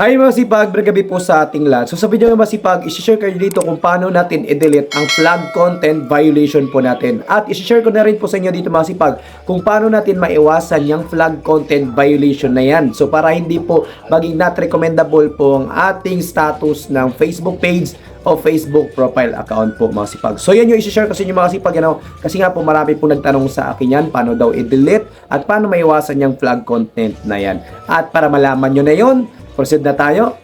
Ay mga sipag, gabi po sa ating lahat. So sa video mga sipag, isi-share kayo dito kung paano natin i-delete ang flag content violation po natin. At isi-share ko na rin po sa inyo dito mga sipag kung paano natin maiwasan yung flag content violation na yan. So para hindi po maging not recommendable po ang ating status ng Facebook page o Facebook profile account po mga sipag. So yan yung isi-share ko sa inyo mga sipag. Ano? Kasi nga po marami po nagtanong sa akin yan paano daw i-delete at paano maiwasan yung flag content na yan. At para malaman nyo na yon proceed na tayo.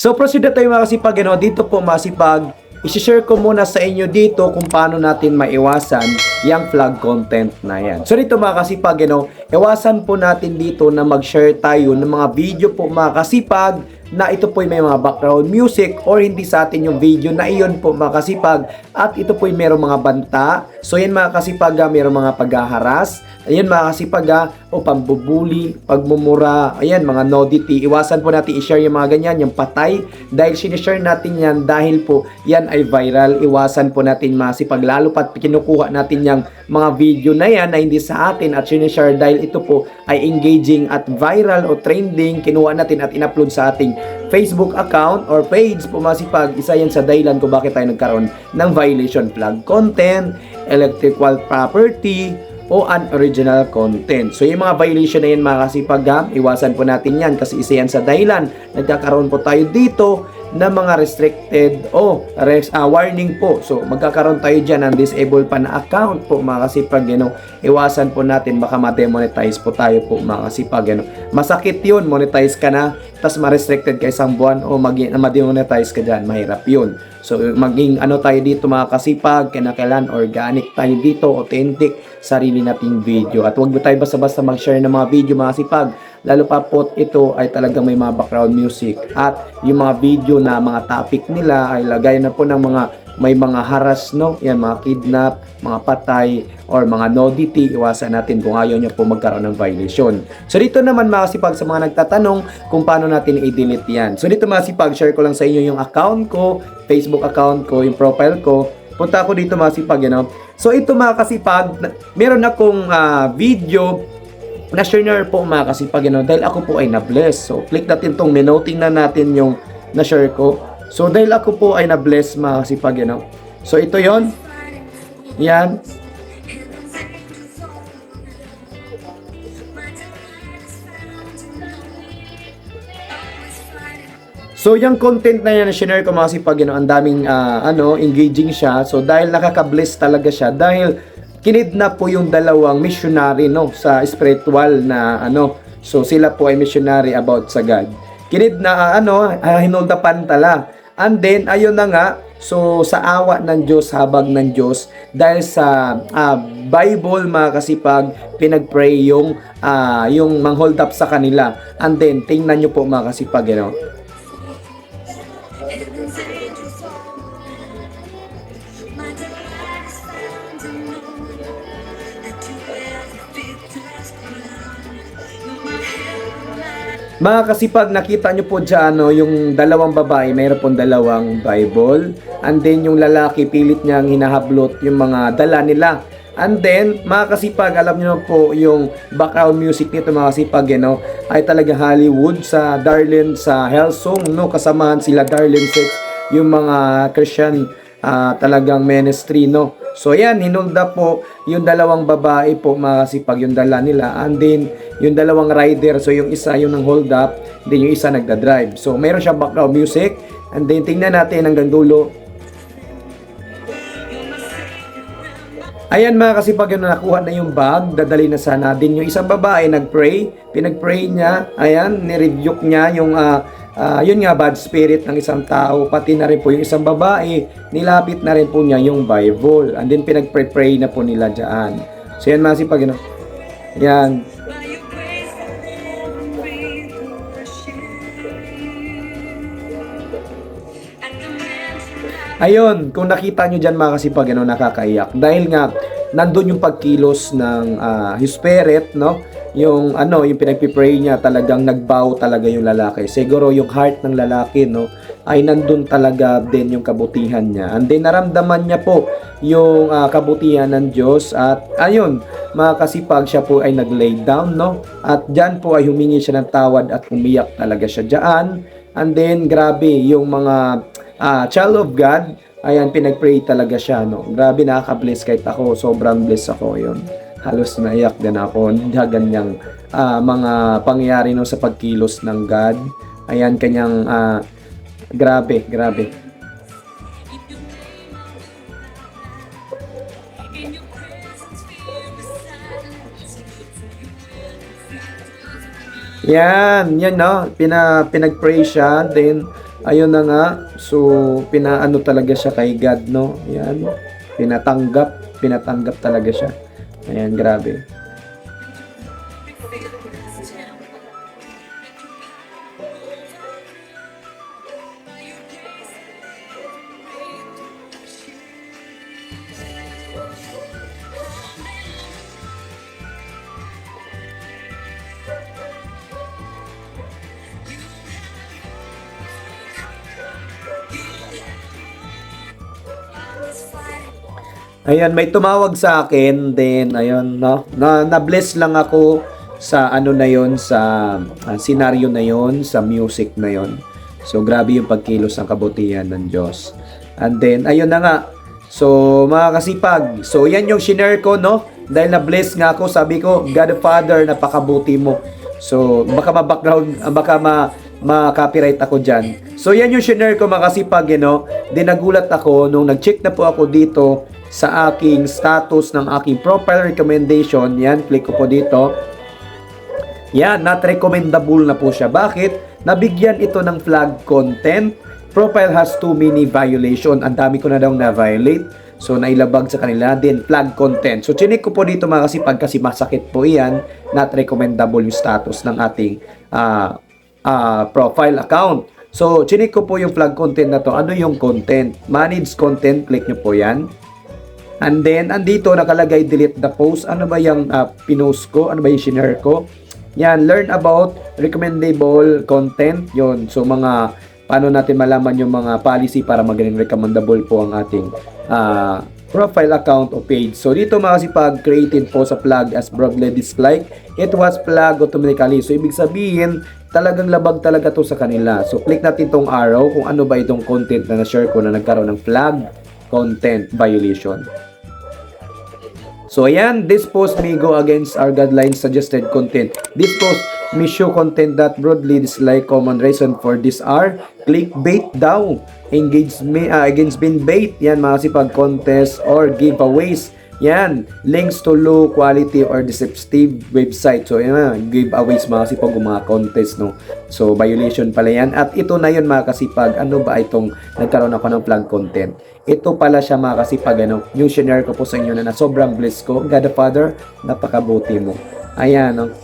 So proceed na tayo mga kasipag. Ano? Dito po mga kasipag, isi-share ko muna sa inyo dito kung paano natin maiwasan yung flag content na yan. So dito mga kasipag, ano, iwasan po natin dito na mag-share tayo ng mga video po mga kasipag na ito po may mga background music or hindi sa atin yung video na iyon po mga kasipag at ito po merong mga banta. So yan mga kasipag, ah, merong mga paghaharas. Ayan mga kasipag ah, o pambubuli, pagmumura, ayan mga nudity. Iwasan po natin i-share yung mga ganyan, yung patay. Dahil sinishare natin yan dahil po yan ay viral. Iwasan po natin mga kasipag lalo pat kinukuha natin yung mga video na yan na hindi sa atin at sinishare dahil ito po ay engaging at viral o trending. Kinuha natin at in-upload sa ating Facebook account or page po masipag. Isa yan sa dahilan kung bakit tayo nagkaroon ng violation flag content, electrical property, o unoriginal content. So yung mga violation na yan mga kasipag ha, iwasan po natin yan kasi isa yan sa dahilan. Nagkakaroon po tayo dito ng mga restricted o res, ah, warning po. So magkakaroon tayo dyan ng disabled pa na account po mga kasipag. You know, iwasan po natin baka ma-demonetize po tayo po mga kasipag. You know. Masakit yun, monetize ka na, tapos ma-restricted ka isang buwan o ma-demonetize ka dyan, mahirap yun. So maging ano tayo dito mga kasipag, kinakailan organic tayo dito, authentic, sarili nating video. At huwag mo tayo basta-basta mag-share ng mga video mga kasipag. Lalo pa po ito ay talagang may mga background music. At yung mga video na mga topic nila ay lagay na po ng mga may mga haras, no? Yan, mga kidnap, mga patay, or mga nudity, iwasan natin kung ayaw nyo po magkaroon ng violation. So dito naman mga sipag sa mga nagtatanong kung paano natin i-delete yan. So dito mga sipag, share ko lang sa inyo yung account ko, Facebook account ko, yung profile ko. Punta ako dito mga sipag, you know? So ito mga kasipag, meron akong ah, video na share po mga kasipag, you know, dahil ako po ay na-bless. So click natin tong menoting na natin yung na-share ko. So dahil ako po ay na-bless mga kasipag, you know. So ito yon Yan. So yung content na yan na share ko mga sipag, you know, ang daming ah, ano, engaging siya. So dahil nakaka-bless talaga siya dahil kinidnap po yung dalawang missionary no sa spiritual na ano. So sila po ay missionary about sa God. Kinid na ano, uh, hinuldapan tala. And then ayun na nga, so sa awa ng Diyos, habag ng Diyos, dahil sa ah, Bible mga kasipag, pinag-pray yung ah, yung mang-hold up sa kanila. And then tingnan nyo po mga kasipag, you know, Mga kasipag, nakita nyo po dyan, no, yung dalawang babae, mayroon pong dalawang Bible. And then, yung lalaki, pilit niyang hinahablot yung mga dala nila. And then, mga kasipag, alam nyo po, yung background music nito, mga kasipag, you know, ay talaga Hollywood sa Darlene, sa Hellsong, no, kasamahan sila Darlene Six, yung mga Christian ah, talagang ministry, no. So, ayan, hinulda po yung dalawang babae po, mga kasipag, yung dala nila. And then, yung dalawang rider, so yung isa yung nang hold up, then yung isa nagda-drive. So, mayroon siyang background music. And then, tingnan natin hanggang dulo. Ayan mga kasi pag yun, nakuha na yung bag, dadali na sana din yung isang babae. Nag-pray, pinag-pray niya, ayan, nirebuke niya yung ah, ah, yun nga bad spirit ng isang tao, pati na rin po yung isang babae, nilapit na rin po niya yung Bible, and then pinag-pray-pray na po nila dyan. So yan mga kasi pag yun, yan, Ayun, kung nakita nyo dyan mga kasipag, ano, nakakaiyak. Dahil nga, nandun yung pagkilos ng uh, spirit, no? Yung ano, yung pinagpipray niya talagang nagbow talaga yung lalaki. Siguro yung heart ng lalaki, no? Ay nandun talaga din yung kabutihan niya. And then naramdaman niya po yung uh, kabutihan ng Diyos at ayun, mga kasipag siya po ay nag-lay down, no? At diyan po ay humingi siya ng tawad at umiyak talaga siya diyan. And then grabe yung mga uh, child of God Ayan, pinag-pray talaga siya, no. Grabe, nakaka-bless kahit ako. Sobrang bless ako, yun. Halos naiyak din ako. Ganyang uh, mga pangyayari no, sa pagkilos ng God. Ayan, kanyang, uh, grabe, grabe. Yan, yan no. Pina, pinag-pray siya. Then, ayun na nga. So, pinaano talaga siya kay God, no? Yan. Pinatanggap. Pinatanggap talaga siya. Ayan, grabe. Ayan, may tumawag sa akin then ayun no. Na na-bless lang ako sa ano na yon sa uh, senaryo na yon sa music na yon. So grabe yung pagkilos ng kabutihan ng Diyos. And then ayun na nga. So mga kasipag, so yan yung shinare ko no. Dahil na-bless nga ako, sabi ko, God the Father, napakabuti mo. So baka ma-background, baka ma ma-copyright ako dyan. So yan yung shinare ko mga kasipag, you know. Then nagulat ako nung nag-check na po ako dito sa aking status ng aking profile recommendation. Yan, click ko po dito. Yan, not recommendable na po siya. Bakit? Nabigyan ito ng flag content. Profile has too many violation. Ang dami ko na daw na-violate. So, nailabag sa kanila. din flag content. So, chinik ko po dito mga kasipag kasi masakit po iyan. Not recommendable yung status ng ating uh, uh, profile account. So, chinik ko po yung flag content na to. Ano yung content? Manage content. Click nyo po yan. And then, andito nakalagay delete the post. Ano ba yung uh, pinost ko? Ano ba yung shinare ko? Yan, learn about recommendable content. yon So, mga paano natin malaman yung mga policy para maging recommendable po ang ating uh, profile account o page. So, dito mga pag created po sa flag as broadly dislike. It was flagged automatically. So, ibig sabihin, talagang labag talaga to sa kanila. So, click natin tong arrow kung ano ba itong content na na-share ko na nagkaroon ng flag content violation. So ayan, this post may go against our guidelines suggested content. This post may show content that broadly dislike common reason for this are clickbait daw. Engagement uh, against bait. Yan mga sipag contest or giveaways yan, links to low quality or deceptive website. So, yan na, giveaways mga kasipag mga contest, no? So, violation pala yan. At ito na yun mga kasipag, ano ba itong nagkaroon ako ng flag content? Ito pala siya mga kasipag, ano? Yung share ko po sa inyo na, na sobrang bliss ko. God the Father, napakabuti mo. Ayan, no?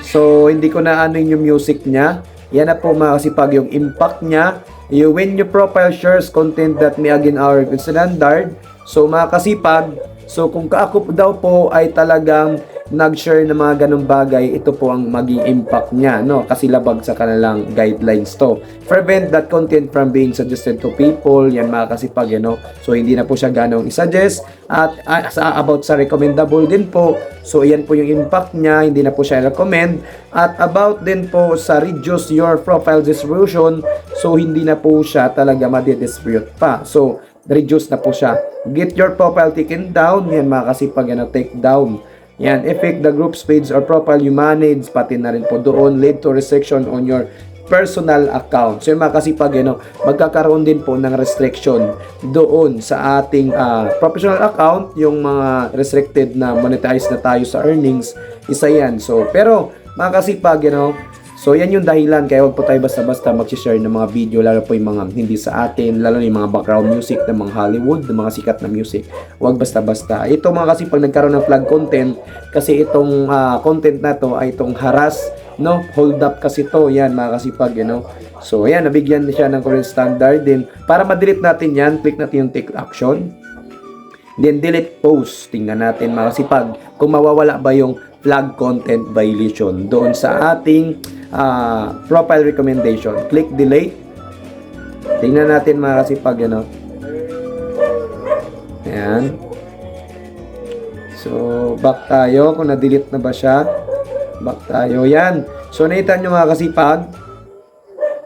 So, hindi ko na ano yung music niya. Yan na po mga kasipag, yung impact niya. You, when your profile shares content that may again our standard, so mga kasipag, So kung ako daw po ay talagang nag-share ng mga ganong bagay, ito po ang maging impact niya, no? Kasi labag sa kanilang guidelines to. Prevent that content from being suggested to people, yan mga kasipag, you know? So, hindi na po siya ganong isuggest. At uh, about sa recommendable din po, so yan po yung impact niya, hindi na po siya recommend. At about din po sa reduce your profile distribution, so hindi na po siya talaga madidistribute pa. So, reduce na po siya. Get your profile taken down. Yan mga kasipag yan na take down. Yan, effect the group's page or profile you manage, pati na rin po doon, lead to restriction on your personal account. So yung mga kasipag, you magkakaroon din po ng restriction doon sa ating uh, professional account, yung mga restricted na monetize na tayo sa earnings, isa yan. So, pero mga kasipag, you know, So yan yung dahilan kaya wag po tayo basta-basta mag-share ng mga video lalo po yung mga hindi sa atin, lalo na yung mga background music ng mga Hollywood, ng mga sikat na music. Wag basta-basta. Ito mga kasi pag nagkaroon ng flag content, kasi itong uh, content na to ay itong harass, no? Hold up kasi to, yan mga kasipag, you know. So ayan, nabigyan siya ng current standard din. Para ma-delete natin yan, click natin yung take action. Then delete post. Tingnan natin mga kasipag kung mawawala ba yung flag content violation doon sa ating ah, profile recommendation. Click delete. Tingnan natin mga kasipag ano. Ayan. So, back tayo kung na-delete na ba siya. Back tayo. Yan. So, nakita nyo mga kasipag.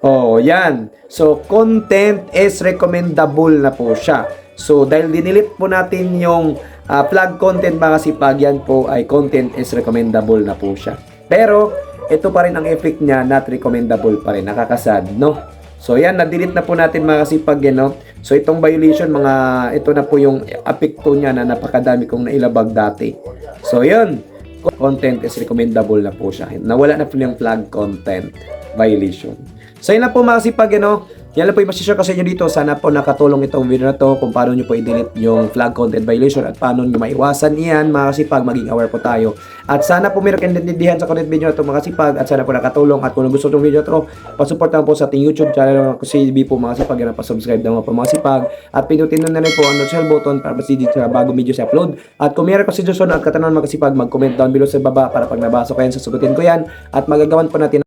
Oh, yan. So, content is recommendable na po siya. So, dahil dinilit po natin yung ah, flag content mga kasipag, yan po ay content is recommendable na po siya. Pero, ito pa rin ang effect niya, not recommendable pa rin. Nakakasad, no? So, yan, na-delete na po natin mga kasipag, yan, no? So, itong violation, mga, ito na po yung apekto niya na napakadami kong nailabag dati. So, yun. Content is recommendable na po siya. Nawala na po yung flag content violation. So, yun lang po mga kasipag, ano? Yan lang po yung masishare ko sa inyo dito. Sana po nakatulong itong video na to kung paano nyo po i-delete yung flag content violation at paano nyo maiwasan iyan mga kasipag. Maging aware po tayo. At sana po meron kayong naintindihan sa content video na to mga kasipag at sana po nakatulong. At kung gusto itong video na to, pasupport lang po sa ating YouTube channel ko si B po mga kasipag. Yan pasubscribe lang po mga kasipag. At pinutin na rin po ang notification button para masidi sa bago video sa upload. At kung meron pa suggestion at katanungan mga kasipag, mag-comment down below sa baba para pag nabasa ko yan, sasagutin ko yan. At magagawan po natin